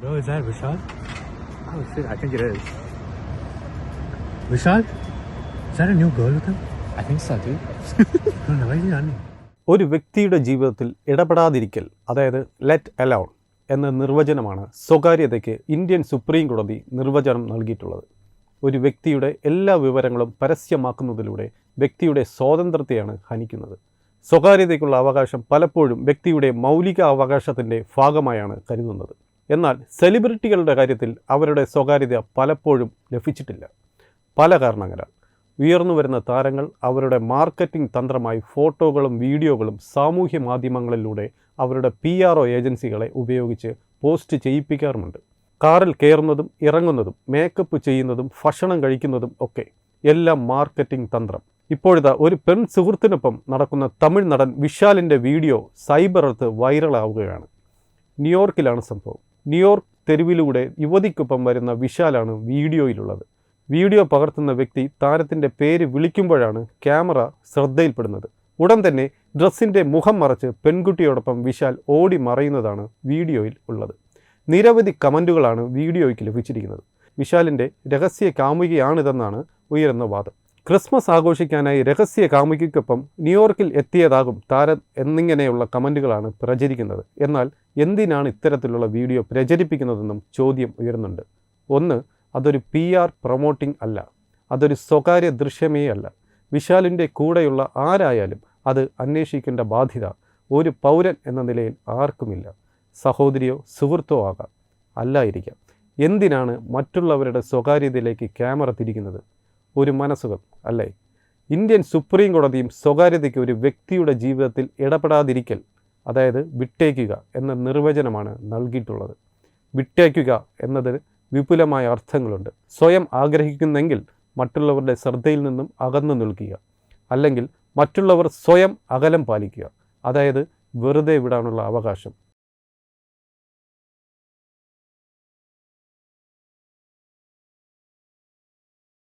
Bro, is that Vishal? Oh shit, I think it is. Vishal? Is that a new girl with him? I think so, dude. No, why is he running? ഒരു വ്യക്തിയുടെ ജീവിതത്തിൽ ഇടപെടാതിരിക്കൽ അതായത് let അലൗൺ എന്ന നിർവചനമാണ് സ്വകാര്യതയ്ക്ക് Indian supreme കോടതി നിർവചനം നൽകിയിട്ടുള്ളത് ഒരു വ്യക്തിയുടെ എല്ലാ വിവരങ്ങളും പരസ്യമാക്കുന്നതിലൂടെ വ്യക്തിയുടെ സ്വാതന്ത്ര്യത്തെയാണ് ഹനിക്കുന്നത് സ്വകാര്യതയ്ക്കുള്ള അവകാശം പലപ്പോഴും വ്യക്തിയുടെ മൗലിക അവകാശത്തിന്റെ ഭാഗമായാണ് കരുതുന്നത് എന്നാൽ സെലിബ്രിറ്റികളുടെ കാര്യത്തിൽ അവരുടെ സ്വകാര്യത പലപ്പോഴും ലഭിച്ചിട്ടില്ല. പല കാരണങ്ങളാൽ. ഉയർന്നു വരുന്ന താരങ്ങൾ അവരുടെ മാർക്കറ്റിംഗ് തന്ത്രമായി ഫോട്ടോകളും വീഡിയോകളും സാമൂഹ്യ മാധ്യമങ്ങളിലൂടെ അവരുടെ പി ആർ ഒ ഏജൻസികളെ ഉപയോഗിച്ച് പോസ്റ്റ് ചെയ്യിപ്പിക്കാറുമുണ്ട്. കാറിൽ കയറുന്നതും ഇറങ്ങുന്നതും മേക്കപ്പ് ചെയ്യുന്നതും ഭക്ഷണം കഴിക്കുന്നതും ഒക്കെ എല്ലാം മാർക്കറ്റിംഗ് തന്ത്രം. ഇപ്പോഴത്തെ ഒരു പെൺ സുഹൃത്തിനൊപ്പം നടക്കുന്ന തമിഴ് നടൻ വിശാലിന്റെ വീഡിയോ സൈബർ അർത്ത് വൈറലാവുകയാണ്. ന്യൂയോർക്കിലാണ് സംഭവം. ന്യൂയോർക്ക് തെരുവിലൂടെ യുവതിക്കൊപ്പം വരുന്ന വിശാലാണ് വീഡിയോയിലുള്ളത്. വീഡിയോ പകർത്തുന്ന വ്യക്തി താരത്തിന്റെ പേര് വിളിക്കുമ്പോഴാണ് ക്യാമറ ശ്രദ്ധയിൽപ്പെടുന്നത്. ഉടൻ തന്നെ ഡ്രസ്സിന്റെ മുഖം മറച്ച് പെൺകുട്ടിയോടൊപ്പം വിശാൽ ഓടി മറയുന്നതാണ് വീഡിയോയിൽ ഉള്ളത്. നിരവധി കമന്റുകളാണ് വീഡിയോയ്ക്ക് ലഭിച്ചിരിക്കുന്നത്. വിശാലിന്റെ രഹസ്യ കാമുകിയാണിതെന്നാണ് ഉയരുന്ന വാദം. ക്രിസ്മസ് ആഘോഷിക്കാനായി രഹസ്യ കാമുകിക്കൊപ്പം ന്യൂയോർക്കിൽ എത്തിയതാകും താരം എന്നിങ്ങനെയുള്ള കമന്റുകളാണ് പ്രചരിക്കുന്നത്. എന്നാൽ എന്തിനാണ് ഇത്തരത്തിലുള്ള വീഡിയോ പ്രചരിപ്പിക്കുന്നതെന്നും ചോദ്യം ഉയരുന്നുണ്ട്. ഒന്ന് അതൊരു പി ആർ പ്രൊമോട്ടിംഗ് അല്ല. അതൊരു സ്വകാര്യ ദൃശ്യമേ അല്ല. വിശാലിന്റെ കൂടെയുള്ള ആരായാലും അത് അന്വേഷിക്കേണ്ട ബാധ്യത ഒരു പൗരൻ എന്ന നിലയിൽ ആർക്കുമില്ല. സഹോദരിയോ സുഹൃത്തോ ആകാം. അല്ലായിരിക്കാം. എന്തിനാണ് മറ്റുള്ളവരുടെ സ്വകാര്യതയിലേക്ക് ക്യാമറ തിരിക്കുന്നത്? ഒരു മനസ്സുകൾ അല്ലേ? ഇന്ത്യൻ സുപ്രീം കോടതിയും സ്വകാര്യതയ്ക്ക് ഒരു വ്യക്തിയുടെ ജീവിതത്തിൽ ഇടപെടാതിരിക്കൽ അതായത് വിട്ടേക്കുക എന്ന നിർവചനമാണ് നൽകിയിട്ടുള്ളത്. വിട്ടേക്കുക എന്നതിന് വിപുലമായ അർത്ഥങ്ങളുണ്ട്. സ്വയം ആഗ്രഹിക്കുന്നെങ്കിൽ മറ്റുള്ളവരുടെ ശ്രദ്ധയിൽ നിന്നും അകന്നു നിൽക്കുക. അല്ലെങ്കിൽ മറ്റുള്ളവർ സ്വയം അകലം പാലിക്കുക. അതായത് വെറുതെ വിടാനുള്ള അവകാശം.